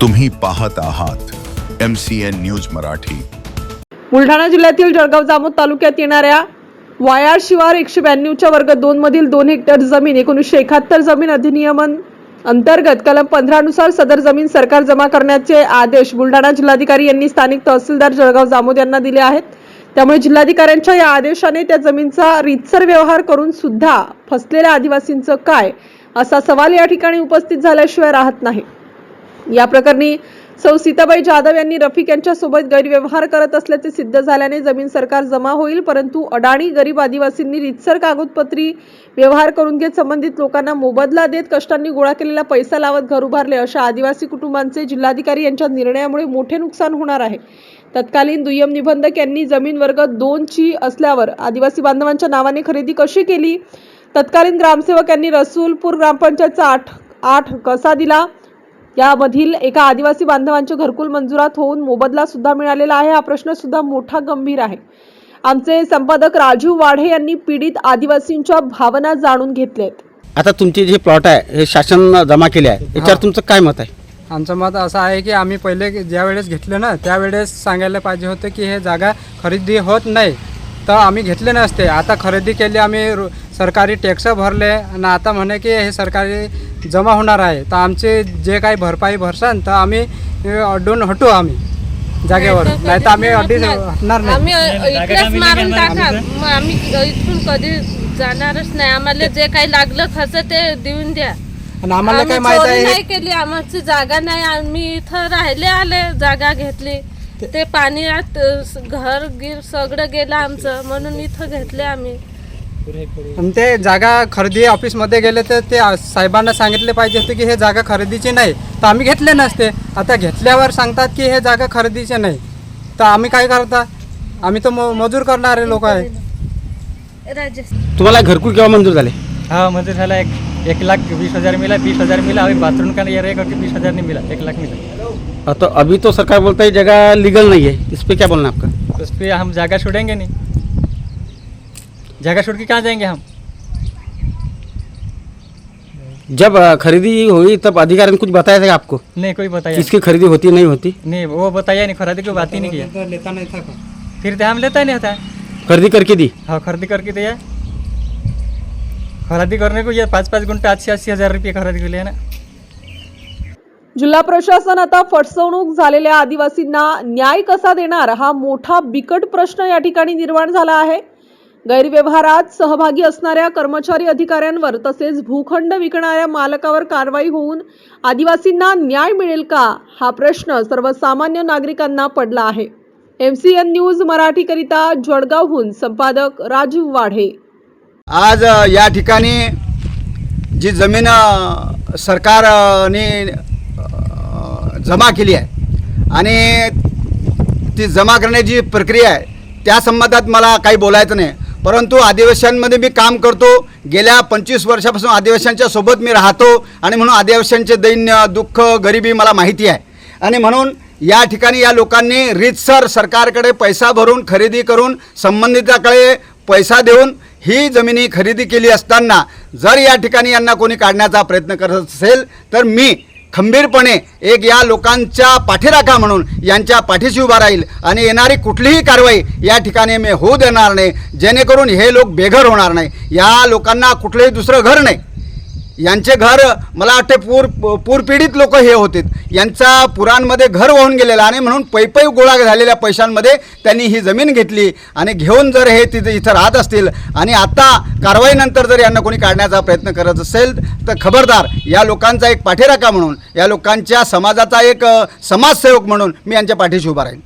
तुम्ही पाहत आहात M C N news Marathi. Buldhana जिल्ह्यातील जळगाव जामोद तालुक्यात येणाऱ्या वायाळ शिवार एकशे ब्याण्णवच्या वर्ग दोन मधील दोन हेक्टर जमीन एकोणीसशे एकाहत्तर जमीन अधिनियमन अंतर्गत कलम पंधरानुसार सदर जमीन सरकार जमा करण्याचे आदेश बुलढाणा जिल्हाधिकारी यांनी स्थानिक तहसीलदार जळगाव जामोद यांना दिले आहेत. त्यामुळे जिल्हाधिकाऱ्यांच्या या आदेशाने त्या जमीनचा रीतसर व्यवहार करून सुद्धा फसलेल्या आदिवासींचं काय असा सवाल या ठिकाणी उपस्थित झाल्याशिवाय राहत नाही. या प्रकरणी सौ सीताबाई जाधव यांनी रफिक यांच्यासोबत गैरव्यवहार करत असल्याचे सिद्ध झाल्याने जमीन सरकार जमा होईल परंतु अडाणी गरीब आदिवासींनी रितसर कागदपत्री व्यवहार करून घेत संबंधित लोकांना मोबदला देत कष्टांनी गोळा केलेला पैसा लावत घर उभारले अशा आदिवासी कुटुंबांचे जिल्हाधिकारी यांच्या निर्णयामुळे मोठे नुकसान होणार आहे. तत्कालीन दुय्यम निबंधक यांनी जमीन वर्ग दोनची असल्यावर आदिवासी बांधवांच्या नावाने खरेदी कशी केली? तत्कालीन ग्रामसेवक यांनी रसूलपूर ग्रामपंचायतचा आठ आठ कसा दिला? यामधील एका आदिवासी बांधवांचे घरकुल मंजुरात होऊन मोबदला सुद्धा मिळालेला आहे. हा प्रश्न सुद्धा मोठा गंभीर आहे. आमचे संपादक राजीव वाढे यांनी पीडित आदिवासींच्या भावना जाणून घेतल्यात आता तुमचे जे प्लॉट आहे हे शासन जमा केले आहे. याच्यावर तुमचं काय मत आहे? आमचं मत असं आहे की आम्ही पहिले ज्या वेळेस घेतलं ना त्यावेळेस सांगायला पाहिजे होतं की हे जागा खरेदी होत नाही. तर आम्ही घेतले नसते. आता खरेदी केली आम्ही रो- सरकारी टॅक्स भरले आणि आता म्हणे की हे सरकारी जमा होणार आहे. तर आमचे जे काही भरपाई भरसान तर आम्ही अडून हटू आम्ही जागेवर नाही तर आम्ही अड्डी हटणार. नाही. आम्ही इकडेच मारून टाका. मग आम्ही इथून कधी जाणारच नाही. आम्हाला जे काही लागलं खर्च ते देऊन द्या. आणि आम्हाला काय आम्ही माहीत चोरी आहे? नाही केली. आमची जागा नाही. आम्ही इथं राहिले आले जागा घेतली. ते पाण्यात घर गिर सगळं गेलं आमचं. म्हणून इथं घेतले आम्ही. ते जागा खरेदी ऑफिसमध्ये गेले तर ते साहेबांना सांगितले पाहिजे होते की हे जागा खरेदीची नाही. तर आम्ही घेतले नसते. आता घेतल्यावर सांगतात की हे जागा खरेदीचे नाही. तर आम्ही काय करता? आम्ही तर म- मजूर करणारे लोक आहे तुम्हाला घरकुल केव्हा मंजूर झाले? हाँ मंजूर झाला. एक एक लाख बीस हजार मिला बीस हजार मिला. अभी बाथरूम का ये रहेगा कि बीस हजार नहीं मिला. एक लाख मिला. तो अभी तो सरकार बोलता है जगह लीगल नहीं है इस पर क्या बोलना है आपका? उस पर हम जगह छोड़ेंगे नहीं. जगह छोड़ के कहाँ जाएंगे हम? जब खरीदी हुई तब अधिकारी ने कुछ बताया था आपको? नहीं कोई बताया किसकी खरीदी होती नहीं होती? नहीं वो बताया नहीं खरीदी की बात ही नहीं किया। लेता नाही था फिर तो हम लेता ही नहीं था। खरीदी करके दी? हाँ खरीदी करके दिया। खरीदी करने को ये पाँच पाँच घंटे अस्सी अस्सी हजार रुपये खरीदी के लिए ना। जिल्हा प्रशासन आता फसवणूक झालेल्या आदिवासींना न्याय कसा देणार हा मोठा बिकट प्रश्न या ठिकाणी निर्माण झाला आहे. गैरव्यवहारात सहभागी असणाऱ्या कर्मचारी अधिकाऱ्यांवर तसेच भूखंड विकणाऱ्या मालकावर कारवाई होऊन आदिवासींना न्याय मिळेल का? हा प्रश्न सर्वसामान्य नागरिकांना पडला आहे. एम सी एन न्यूज मराठीकरिता जळगावहून संपादक राजीव वाढे. आज या ठिकाणी जी जमीन सरकारने जमा केली आहे आणि ती जमा करण्याची प्रक्रिया आहे त्या संबंधात मला काही बोलायचं नाही. परंतु आदिवासींमध्ये मी काम करतो. गेल्या पंचवीस वर्षापासून आदिवासींच्या सोबत मी राहतो आणि म्हणून आदिवासींचे दैन्य दुःख गरिबी मला माहिती आहे. आणि म्हणून या ठिकाणी या लोकांनी रीतसर सरकारकडे पैसा भरून खरेदी करून संबंधिताकडे पैसा देऊन ही जमिनी खरेदी केली असताना जर या ठिकाणी यांना कोणी काढण्याचा प्रयत्न करत असेल तर मी खंबीरपणे एक या लोकांच्या पाठीराखा म्हणून यांच्या पाठीशी उभा राहील आणि येणारी कुठलीही कारवाई या ठिकाणी मी होऊ देणार नाही. जेणेकरून हे लोक बेघर होणार नाही. या लोकांना कुठलंही दुसरं घर नाही. यांचे घर मला वाटते पूर पूरपीडित लोक हे होते. यांचा पुरांमध्ये घर वाहून गेलेलं आणि म्हणून पैपै गोळा झालेल्या पैशांमध्ये त्यांनी ही जमीन घेतली आणि घेऊन जर हे तिथे इथं राहत असतील आणि आता कारवाईनंतर जर यांना कोणी काढण्याचा प्रयत्न करत असेल तर खबरदार या लोकांचा एक पाठीराखा म्हणून या लोकांच्या समाजाचा एक समाजसेवक म्हणून मी यांच्या पाठीशी उभा राहीन.